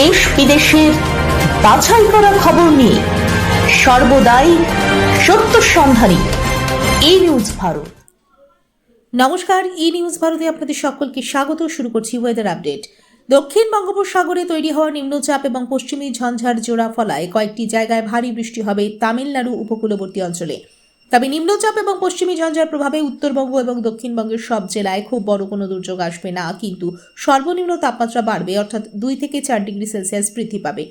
দেশ বিদেশের বাছাই করা খবর নিয়ে সর্বদাই সত্য সন্ধানী এই নিউজ ভারত। নমস্কার ই নিউজ ভারতে আপনাদের সকলকে স্বাগত। শুরু করছি ওয়েদার আপডেট দক্ষিণ বঙ্গোপসাগরে তৈরি হওয়া নিম্নচাপ এবং পশ্চিমী ঝঞ্ঝার জোড়া ফলায় কয়েকটি জায়গায় ভারী বৃষ্টি হবে তামিলনাড়ু উপকূলবর্তী অঞ্চলে। তবে নিম্নচাপ এবং পশ্চিমী ঝঞ্ঝার প্রভাবে উত্তরবঙ্গ এবং দক্ষিণবঙ্গের সব জেলায় খুব বড় কোনো দুর্যোগ আসবে না, কিন্তু সর্বনিম্ন তাপমাত্রা বাড়বে, অর্থাৎ দুই থেকে চার ডিগ্রি সেলসিয়াস বৃদ্ধি পাবে।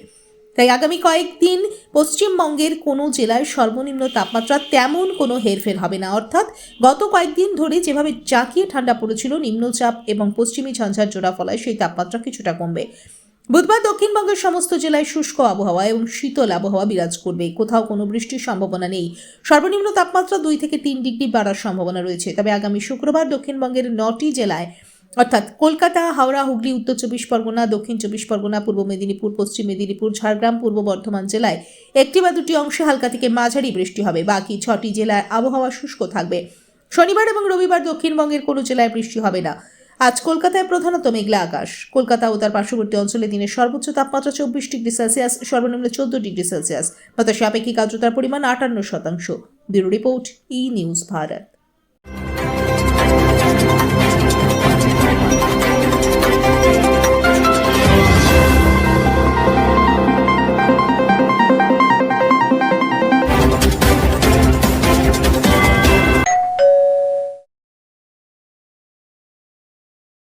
তাই আগামী কয়েকদিন পশ্চিমবঙ্গের কোনো জেলায় সর্বনিম্ন তাপমাত্রা তেমন কোনো হেরফের হবে না, অর্থাৎ গত কয়েকদিন ধরে যেভাবে জাঁকিয়ে ঠান্ডা পড়েছিল, নিম্নচাপ এবং পশ্চিমী ঝঞ্ঝার জোড়া ফলায় সেই তাপমাত্রা কিছুটা কমবে। বুধবার দক্ষিণবঙ্গের সমস্ত জেলায় শুষ্ক আবহাওয়া এবং শীতল আবহাওয়া বিরাজ করবে। কোথাও কোনো বৃষ্টির সম্ভাবনা নেই। সর্বনিম্ন তাপমাত্রা দুই থেকে তিন ডিগ্রি বাড়ার সম্ভাবনা রয়েছে। তবে আগামী শুক্রবার দক্ষিণবঙ্গের নটি জেলায়, অর্থাৎ কলকাতা, হাওড়া, হুগলি, উত্তর চব্বিশ পরগনা, দক্ষিণ চব্বিশ পরগনা, পূর্ব মেদিনীপুর, পশ্চিম মেদিনীপুর, ঝাড়গ্রাম, পূর্ব বর্ধমান জেলায় একটি বা দুটি অংশে হালকা থেকে মাঝারি বৃষ্টি হবে। বাকি ছটি জেলায় আবহাওয়া শুষ্ক থাকবে। শনিবার এবং রবিবার দক্ষিণবঙ্গের কোনো জেলায় বৃষ্টি হবে না। আজ কলকাতায় প্রধানত মেঘলা আকাশ। কলকাতা ও তার পার্শ্ববর্তী অঞ্চলে দিনের সর্বোচ্চ তাপমাত্রা চব্বিশ ডিগ্রি সেলসিয়াস, সর্বনিম্ন চোদ্দ ডিগ্রি সেলসিয়াস। বাতাসে আপেক্ষিক আর্দ্রতার পরিমাণ আটান্ন শতাংশ। Bureau report E news Bharat.